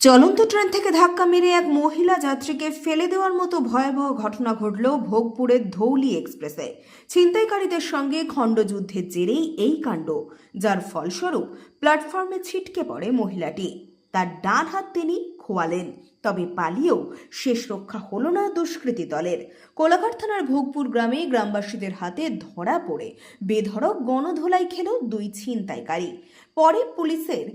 চলন্ত ট্রেন থেকে ধাক্কা মেরে এক মহিলা যাত্রীকে ফেলে দেওয়ার মতো ভয়াবহ ঘটনা ঘটল ভোগপুরের ধৌলি এক্সপ্রেসে। ছিনতাইকারীদের সঙ্গে খণ্ডযুদ্ধের জেরেই এই কাণ্ড, যার ফলস্বরূপ প্ল্যাটফর্মে ছিটকে পড়ে মহিলাটি। তার ডান হাত তিনি খোয়ালেন, তবে পালিয়েও শেষ রক্ষা হলো না দুষ্কৃতী দলের। কোলাঘাট থানার ভোগপুর গ্রামে গ্রামবাসীদের হাতে ধরা পড়ে। বেধড়ক গণধোলাই খেল দুই ছিনতাইকারী। পরে পুলিশের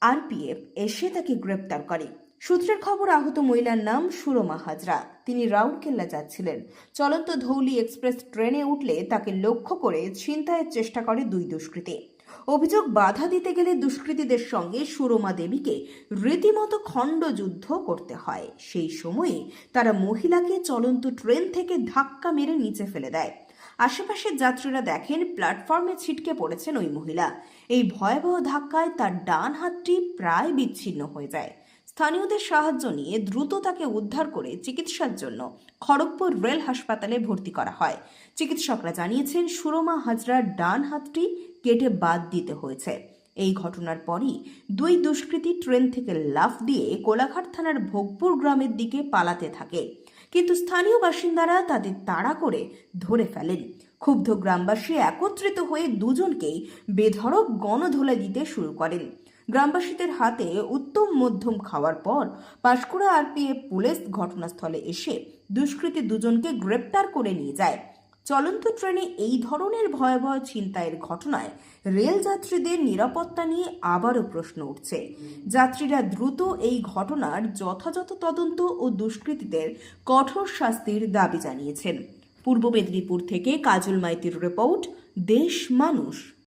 আরপিএফ এসে তাকে গ্রেপ্তার করে। সূত্রের খবর, আহত মহিলার নাম সুরমা হাজরা। তিনি রাউরকেল্লা যাচ্ছিলেন। চলন্ত ধৌলি এক্সপ্রেস ট্রেনে উঠলে তাকে লক্ষ্য করে ছিনতাইয়ের চেষ্টা করে দুই দুষ্কৃতী। অভিযোগ, বাধা দিতে গেলে দুষ্কৃতীদের সঙ্গে সুরমা দেবীকে রীতিমতো খণ্ডযুদ্ধ করতে হয়। সেই সময়ে তারা মহিলাকে চলন্ত ট্রেন থেকে ধাক্কা মেরে নিচে ফেলে দেয়। আশেপাশের যাত্রীরা দেখেন প্ল্যাটফর্মে ছিটকে পড়েছেন ওই মহিলা। এই ভয়াবহ ধাক্কায় তার ডান হাতটি প্রায় বিচ্ছিন্ন হয়ে যায়। স্থানীয়দের সাহায্য নিয়ে দ্রুত তাকে উদ্ধার করে চিকিৎসার জন্য খড়গপুর রেল হাসপাতালে ভর্তি করা হয়। চিকিৎসকরা জানিয়েছেন, সুরমা হাজরার ডান হাতটি কেটে বাদ দিতে হয়েছে। এই ঘটনার পরই দুই দুষ্কৃতী ট্রেন থেকে লাফ দিয়ে কোলাঘাট থানার ভোগপুর গ্রামের দিকে পালাতে থাকে। কিন্তু স্থানীয় বাসিন্দারা তাদের তাড়া করে ধরে ফেলেন। ক্ষুব্ধ গ্রামবাসী একত্রিত হয়ে দুজনকেই বেধড়ক গণধোলা দিতে শুরু করেন। গ্রামবাসীদের হাতে উত্তম মধ্যম খাওয়ার পর পাঁশকুড়া আরপিএফ পুলিশ ঘটনাস্থলে এসে দুষ্কৃতী দুজনকে গ্রেপ্তার করে নিয়ে যায়। চলন্ত ট্রেনে এই ধরনের ভয়াবহ ছিনতাইয়ের ঘটনায় রেল যাত্রীদের নিরাপত্তা নিয়ে আবারও প্রশ্ন উঠছে। যাত্রীরা দ্রুত এই ঘটনার যথাযথ তদন্ত ও দুষ্কৃতীদের কঠোর শাস্তির দাবি জানিয়েছেন। পূর্ব মেদিনীপুর থেকে কাজল মাইতির রিপোর্ট, দেশ মানুষ।